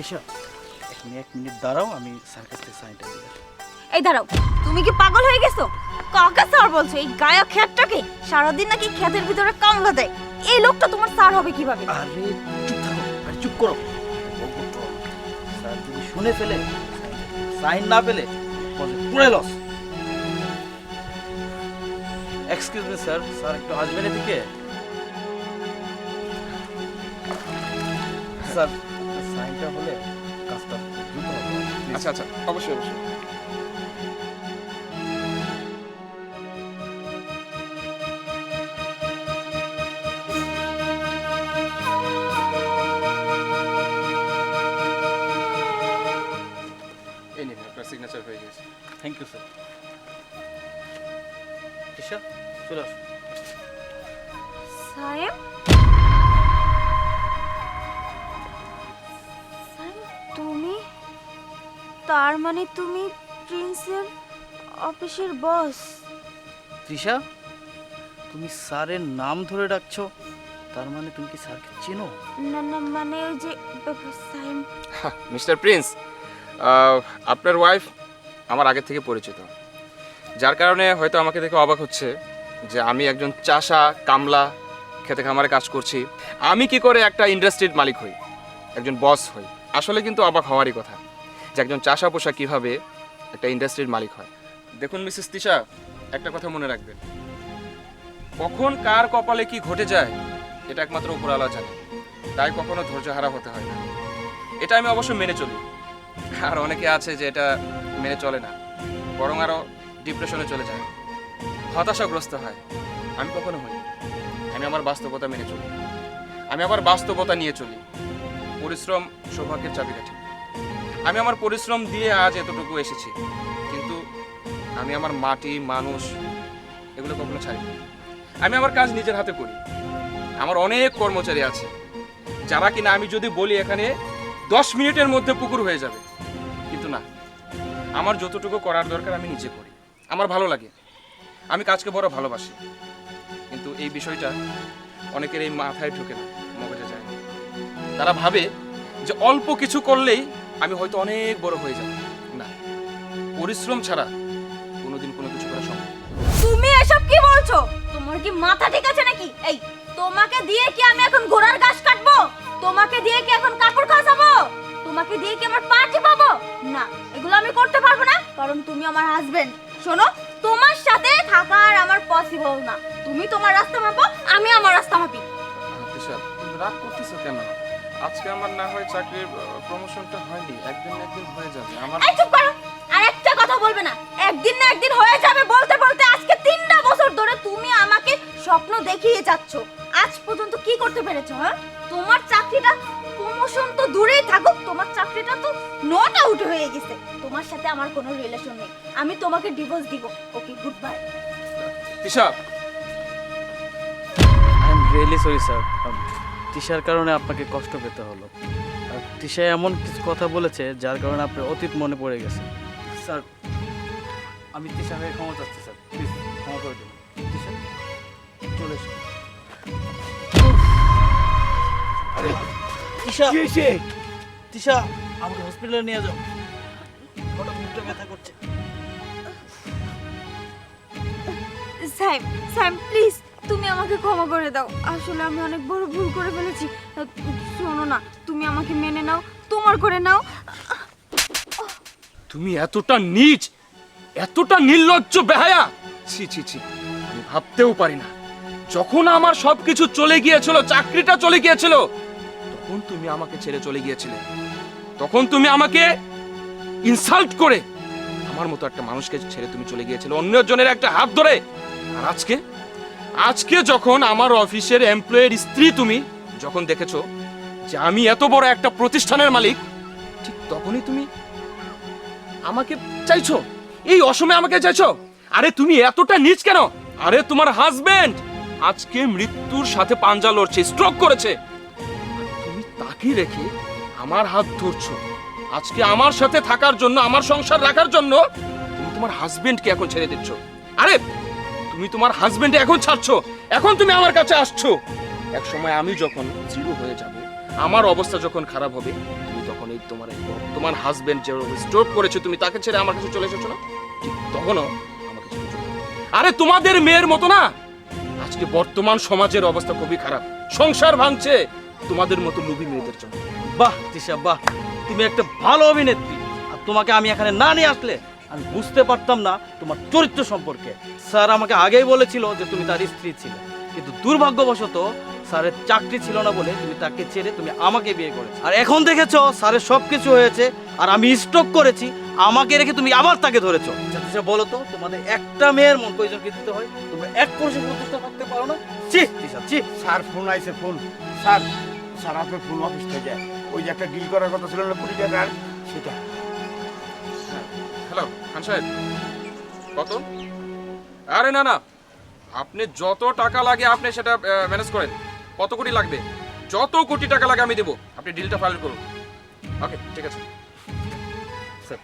তৃষা এখানে এক মিনিট দাঁড়াও আমি স্যার কাছ থেকে সাইনটা দিয়ে এই দাঁড়াও তুমি কি পাগল হয়ে গেছো? কাকা স্যার বলছো? এই গায়ক খ্যাটটাকে সারাদিন নাকি ক্ষেতের ভিতরে কামলা দেয়। এই লোকটা তোমার স্যার হবে কীভাবে? আরে চুপ থাকো আরে চুপ করো। স্যার যদি শুনে ফেলে সাইন না পেলে পুরো loss excuse me sir sir একটু আসবেন এদিকে? স্যার সাইনটা হলে কাজটা দ্রুত হবে। আচ্ছা আচ্ছা অবশ্যই অবশ্যই। এই নিন আপনার সিগনেচার হয়ে গেছে। থ্যাংক ইউ স্যার তৃষা চলে আসো সাহেব সাহেব, তার মানে তুমি প্রিন্সের অফিসের বস। তৃষা তুমি স্যারের নাম ধরে ডাকছো তার মানে তুমি কি স্যারকে চেনো? না না মানে ওই যে মিস্টার প্রিন্স আপনার ওয়াইফ আমার আগে থেকে পরিচিত। যার কারণে হয়তো আমাকে দেখে অবাক হচ্ছে যে আমি একজন চাষা কামলা খেতে খামারে কাজ করছি। আমি কি করে একটা ইন্ডাস্ট্রির মালিক হই একজন বস হই? আসলে কিন্তু অবাক হওয়ারই কথা। যে একজন চাষা পোষা কীভাবে একটা ইন্ডাস্ট্রির মালিক হয়। দেখুন মিসেস তিশা, একটা কথা মনে রাখবেন। কখন কার কপালে কি ঘটে যায়, এটা একমাত্র উপরওয়ালা জানে। তাই কখনো ধৈর্যহারা হতে হয় না। এটা আমি অবশ্য মেনে চলি। আর অনেকে আছে যে এটা মেনে চলে না, বরং আরও ডিপ্রেশনে চলে যায়। হতাশাগ্রস্ত হয়। আমি কখনো হই আমি আমার বাস্তবতা মেনে চলি। আমি আমার বাস্তবতা নিয়ে চলি। পরিশ্রম, সৌভাগ্যের চাবিকাঠি। আমি আমার পরিশ্রম দিয়ে আজ এতটুকু এসেছি। কিন্তু আমি আমার মাটি, মানুষ, এগুলো কখনো ছাড়ি আমি আমার কাজ নিজের হাতে করি। আমার অনেক কর্মচারী আছে, যারা কিনা আমি যদি বলি এখানে দশ মিনিটের মধ্যে পুকুর হয়ে যাবে। কিন্তু না, আমার যতটুকু করার দরকার আমি নিজে করি। আমার ভালো লাগে। আমি কাজকে বড় ভালোবাসি। কিন্তু এই বিষয়টা অনেকের এই মাথায় ঢোকে না, মগজে যায় তারা ভাবে যে অল্প কিছু করলেই আমি হয়তো অনেক বড় হয়ে যাব। না পরিশ্রম ছাড়া কোনোদিন কোনো কিছু করা সম্ভব তুমি এসব কি বলছো? তোমার কি মাথা ঠিক আছে নাকি? এই তোমাকে দিয়ে কি আমি এখন ঘোড়ার ঘাস কাটবো? তোমাকে দিয়ে কি এখন কাপড় খাসাবো? তোমাকে দিয়ে কি আমার পাটি পাবো না এগুলো আমি করতে পারব না কারণ তুমি আমার হাজবেন্ড শোনো তোমার সাথে থাকা আর আমার পসিবল না। তুমি তোমার রাস্তা মাপো আমি আমার রাস্তা মাপি। রাগ করতেছো কেন? আজকে আমার না হয় চাকরির প্রমোশনটা হয়নি একদিন না একদিন হয়ে যাবে। আমার এই চুপ করো! আর একটা কথা বলবে না। একদিন না একদিন হয়ে যাবে বলতে বলতে আজকে তিনটা বছর ধরে তুমি আমাকে স্বপ্ন দেখিয়ে যাচ্ছ। আজ পর্যন্ত কি করতে পেরেছ হ্যাঁ? তোমার চাকরিটা প্রমোশন তো দূরেই থাকুক তোমার চাকরিটা তো নট আউট হয়ে গেছে। তোমার সাথে আমার কোনো রিলেশন নেই। আমি তোমাকে ডিভোর্স দিব। Okay goodbye Tisha I am really sorry sir তৃষার কারণে আপনাকে কষ্ট পেতে হলো। আর তৃষা এমন কিছু কথা বলেছে যার কারণে আপনার অতীত মনে পড়ে গেছে স্যার আমি তৃষা হয়ে ক্ষমা চাচ্ছি স্যার। প্লিজ ক্ষমা করে দিন। তৃষা চলে এসো। তৃষা! তৃষা! আমাকে হসপিটালে নিয়ে যাও। হঠাৎ মুখটা ব্যথা করছে। সাইম সাইম প্লিজ তুমি আমাকে ক্ষমা করে দাও। আসলে আমি অনেক বড় ভুল করে ফেলেছি। শোনো না, তুমি আমাকে মেনে নাও, তোমার করে নাও। তুমি এতটা নীচ, এতটা নির্লজ্জ বেহায়া। ছি ছি ছি, আমি ভাবতেও পারি না। যখন আমার সবকিছু চলে গিয়েছিল, চাকরিটা চলে গিয়েছিল, তখন তুমি আমাকে ছেড়ে চলে গিয়েছিলে। তখন তুমি আমাকে ইনসাল্ট করে আমার মতো একটা মানুষকে ছেড়ে তুমি চলে গিয়েছিলে। অন্যজনের একটা হাত ধরে, আর আজকে আজকে যখন আমার অফিসের এমপ্লয়ের স্ত্রী তুমি যখন দেখেছ যে আমি এত বড় একটা প্রতিষ্ঠানের মালিক, ঠিক তখনই তুমি আমাকে চাইছো? এই অসময়ে আমাকে চাইছো? আরে তুমি এতটা নিচ কেন? আরে তোমার হাজবেন্ড আজকে মৃত্যুর সাথে পাঞ্জা লড়ছে স্ট্রোক করেছে। তুমি তাকে রেখে আমার হাত ধরছো। আজকে আমার সাথে থাকার জন্য, আমার সংসার রাখার জন্য তুমি তোমার হাজবেন্ডকে এখন ছেড়ে দিচ্ছ। আরে তুমি তোমার হাজবেন্ড এখন ছাড়ছো। এখন তুমি আমার কাছে আসছো। এক সময় আমি যখন জিরো হয়ে যাব, আমার অবস্থা যখন খারাপ হবে, তুমি তখন এই তোমার বর্তমান হাজবেন্ড যে স্ট্রোক করেছে, তুমি তাকে ছেড়ে আমার কাছে চলে এসেছ না? ঠিক তখনও আমার কাছে আরে তোমাদের মেয়ের মতো না? আজকে বর্তমান সমাজের অবস্থা খুবই খারাপ। সংসার ভাঙছে। তোমাদের মতো লুবি মেয়েদের জন্য। বাহ তিশা বাহ। তুমি একটা ভালো অভিনেত্রী। আর তোমাকে আমি এখানে না নিয়ে আসলে আমি বুঝতে পারতাম না তোমার চরিত্র সম্পর্কে। স্যার আমাকে আগেই বলেছিল যে তুমি তার স্ত্রী ছিলে। কিন্তু দুর্ভাগ্যবশত স্যারের চাকরি ছিল না বলে তুমি তাকে ছেড়ে তুমি আমাকে বিয়ে করেছ। আর এখন দেখেছ স্যারের সব কিছু হয়েছে আর আমি স্ট্রোক করেছি আমাকে রেখে তুমি আবার তাকে ধরেছো। আচ্ছা, তিশা বলো তো তোমাদের একটা মেয়ের মন কয়জনকে দিতে হয়? তোমরা এক পুরুষের প্রতিষ্ঠা করতে পারো না? চি তিশা চি স্যার ফোন আইছে ফোন। স্যার স্যার আপনার ফোন অফিস থেকে। ওই যে একটা ডিল করার কথা ছিল না কুড়ি টাকার? সেটা। হ্যালো, খান সাহেব। কত? আরে না না। আপনি যত টাকা লাগে আপনি সেটা ম্যানেজ করেন। কত কোটি লাগবে? যত কোটি টাকা লাগে আমি দেবো। আপনি ডিলটা ফাইল করুন। ওকে ঠিক আছে। স্যার